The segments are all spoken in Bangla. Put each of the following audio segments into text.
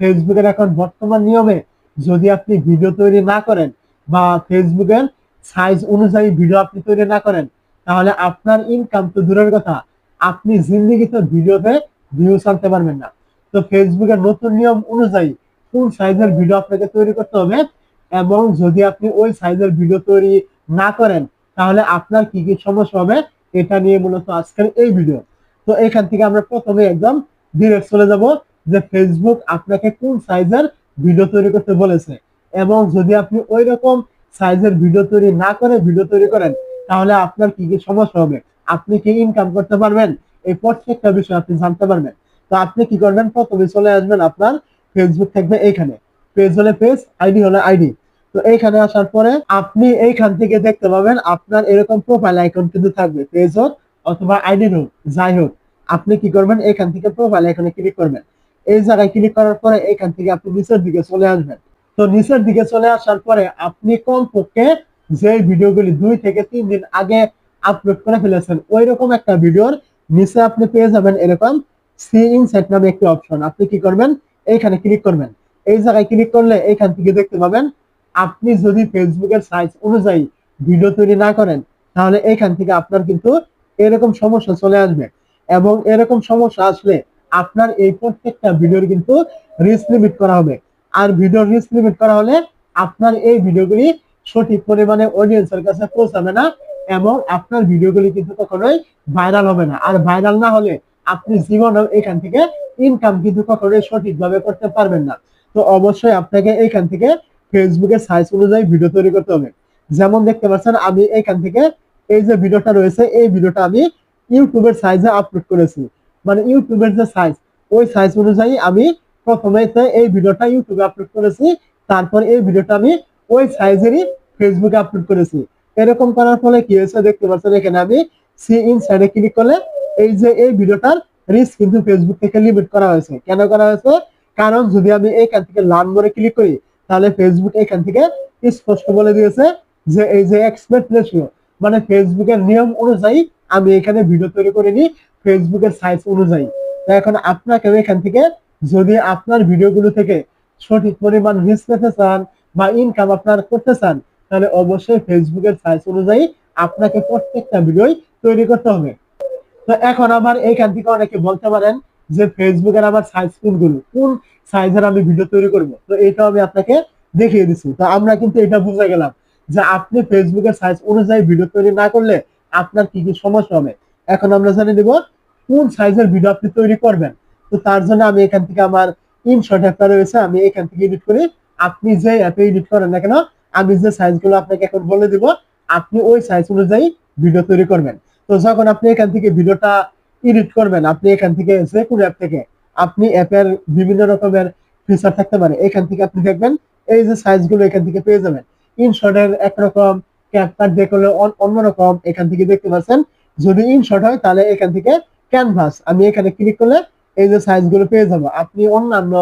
ফেসবুকের এখন বর্তমান নিয়মে যদি আপনি ভিডিও তৈরি না করেন বা ফেসবুকের সাইজ অনুযায়ী ভিডিও আপনি তৈরি না করেন, তাহলে আপনার ইনকাম তো দূরের কথা। আপনি জিন্দিগিতে ভিডিওতে ভিউজ আনতে পারবেন না। তো ফেসবুকের নতুন নিয়ম অনুযায়ী কোন সাইজের ভিডিও আপনাকে তৈরি করতে হবে এবং যদি আপনি ওই সাইজের ভিডিও তৈরি না করেন, তাহলে আপনার কি কি সমস্যা হবে এটা নিয়ে মূলত আজকের এই ভিডিও তো এখান থেকে আমরা প্রথমে একদম ডিরেক্ট চলে যাব। যে ফেসবুক আপনাকে কোন সাইজের ভিডিও তৈরি করতে বলেছে। এবং যদি আপনি ওই রকম সাইজের ভিডিও তৈরি না করে ভিডিও তৈরি করেন, তাহলে আপনার কি কি সমস্যা হবে? আপনি কি ইনকাম করতে পারবেন? এই প্রত্যেকটা বিষয় আপনি জানতে পারবেন। তো আপনি কি করবেন? প্রথমে চলে আসবেন আপনার ফেসবুক থাকবে এইখানে। পেজ হলে পেজ আইডি হলে আইডি তো এইখানে আসার পরে আপনি এইখান থেকে দেখতে পাবেন আপনার এরকম প্রোফাইল আইকন কিন্তু থাকবে। পেজ হোক অথবা আইডি হোক, যাই হোক, আপনি কি করবেন? এখান থেকে প্রোফাইল আইকনে ক্লিক করবেন। এই জায়গায় ক্লিক করার পরে এখান থেকে আপনি নিচের দিকে চলে আসবেন। তো নিচের দিকে চলে আসার পরে আপনি কমপক্ষে যে ভিডিওগুলি দুই থেকে তিন দিন আগে আপলোড করে ফেলেছেন ওই রকম একটা ভিডিওর নিচে আপনি পেয়ে যাবেন এরকম সি ইনসাইট নামে একটি অপশন আপনি কি করবেন? এইখানে ক্লিক করবেন। এই জায়গায় ক্লিক করলে এইখান থেকে দেখতে পাবেন, আপনি যদি ফেসবুকের সাইজ অনুযায়ী ভিডিও তৈরি না করেন, তাহলে এইখান থেকে আপনার কিন্তু এরকম সমস্যা চলে আসবে। এবং এরকম সমস্যা আসলে আপনার এই প্রত্যেকটা ভিডিওর কিন্তু রিস্ক লিমিট করা হবে। আর ভিডিওর রিস্ক লিমিট করা হলে আপনার এই ভিডিওগুলি সঠিক পরিমাণে অডিয়েন্সের কাছে পৌঁছাবে না এবং আপনার ভিডিওগুলি কিন্তু কখনোই ভাইরাল হবে না। আর ভাইরাল না হলে আপনি জীবনেও এখান থেকে ইনকাম কিন্তু কখনোই সঠিকভাবে করতে পারবেন না। তো অবশ্যই আপনাকে এইখান থেকে ফেসবুকে সাইজ অনুযায়ী ভিডিও তৈরি করতে হবে। যেমন দেখতে পাচ্ছেন, আমি এইখান থেকে এই যে ভিডিওটা রয়েছে, এই ভিডিওটা আমি ইউটিউবের সাইজে আপলোড করেছি। মানে ইউটিউবের যে সাইজ ওই সাইজ অনুযায়ী আমি প্রথমে এই ভিডিওটা ইউটিউবে আপলোড করেছি, তারপর এই ভিডিওটা আমি ওই সাইজেরই ফেসবুকে আপলোড করেছি। এরকম করার ফলে কি হয়েছে দেখতে পাচ্ছেন, এখানে আমি সি ইন সাইডে ক্লিক করলে এই যে এই ভিডিওটার রিস্ক কিন্তু ফেসবুক থেকে লিমিট করা হয়েছে। কেন করা হয়েছে? কারণ যদি আমি এখান থেকে লার্ন মোড়ে ক্লিক করি, তাহলে ফেসবুক এখান থেকে স্পষ্ট বলে দিয়েছে যে এই যে এক্সপেক্ট রেশিও মানে ফেসবুকের নিয়ম অনুযায়ী আমি এখানে ভিডিও তৈরি করিনি ফেসবুকের সাইজ অনুযায়ী। তো এখন আপনাকে এখান থেকে যদি আপনার ভিডিওগুলো থেকে সঠিক পরিমাণ রিস্ক পেতে চান বা ইনকাম আপনার করতে চান, তাহলে অবশ্যই ফেসবুকের সাইজ অনুযায়ী আপনাকে প্রত্যেকটা ভিডিওই তৈরি করতে হবে। তো এখন আবার এইখান থেকে অনেকে বলতে পারেন যে ফেসবুকের আমার সাইজ কোনগুলো? কোন সাইজের আমি ভিডিও তৈরি করব? তো এটা আমি আপনাকে দেখিয়ে দিচ্ছি। তো আমরা কিন্তু এটা বুঝে গেলাম যে আপনি ফেসবুকের সাইজ অনুযায়ী ভিডিও তৈরি না করলে আপনার কি কি সমস্যা হবে? এখন আমরা জানিয়ে দেব কোন সাইজের ভিডিও আপনি তৈরি করবেন। তো তার জন্য আমি এখান থেকে আমার ইনশট অ্যাপটা রয়েছে, আমি এখান থেকে এডিট করি। আপনি যে অ্যাপে এডিট করেন না কেন, আমি যে সাইজগুলো আপনাকে এখন বলে দিব, আপনি ওই সাইজ অনুযায়ী ভিডিও তৈরি করবেন। তো যখন আপনি এখান থেকে ভিডিওটা এডিট করবেন, আপনি এখান থেকে যে কোনো অ্যাপ থেকে, আপনি অ্যাপের বিভিন্ন রকমের ফিচার থাকতে পারে। এখান থেকে আপনি দেখবেন, এই যে সাইজগুলো এখান থেকে পেয়ে যাবেন। ইনশটের একরকম ক্যাপকাট দিয়ে করলে অন- অন্যরকম এখান থেকে দেখতে পাচ্ছেন। যদি ইনশট হয়, তাহলে এখান থেকে ক্যানভাস আমি এখানে ক্লিক করলে এই যে সাইজগুলো পেয়ে যাব। আপনি অন্যান্য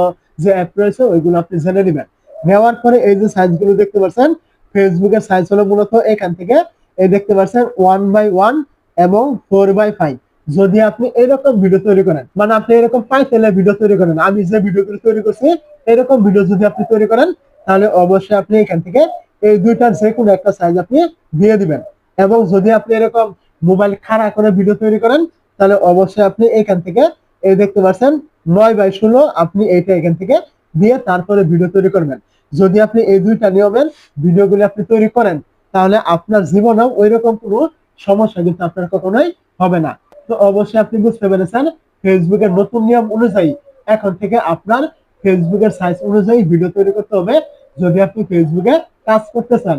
যে অ্যাপ রয়েছে, ওইগুলো আপনি জেনে নেবেন। নেওয়ার পরে এই যে সাইজগুলো দেখতে পাচ্ছেন ফেসবুকের সাইজ হলো মূলত এখান থেকে। এই দেখতে পাচ্ছেন ওয়ান বাই ওয়ান এবং ফোর বাই ফাইভ যদি আপনি এরকম ভিডিও তৈরি করেন মানে আপনি এরকম পাইতেলে ভিডিও তৈরি করেন, আমি যে ভিডিওগুলো তৈরি করছি, এরকম ভিডিও যদি আপনি তৈরি করেন, তাহলে অবশ্যই আপনি এখান থেকে এই দুইটার যে কোনো একটা সাইজ আপনি দিয়ে দিবেন। এবং যদি আপনি এরকম মোবাইল খাড়া করে ভিডিও তৈরি করেন, তাহলে অবশ্যই আপনি এখান থেকে, এই দেখতে পাচ্ছেন, নয় বাই ষোলো আপনি এইটা এখান থেকে দিয়ে তারপরে ভিডিও তৈরি করবেন। যদি আপনি এই দুইটা নিয়মের ভিডিওগুলি আপনি তৈরি করেন, তাহলে আপনার জীবনেও ওই রকম কোনো সমস্যা কিন্তু আপনার কখনোই হবে না। তো অবশ্যই আপনি বুঝতে পেরেছেন ফেসবুকের নতুন নিয়ম অনুযায়ী এখন থেকে আপনার ফেসবুকের সাইজ অনুযায়ী ভিডিও তৈরি করতে হবে। যদি আপনি ফেসবুকে কাজ করতে চান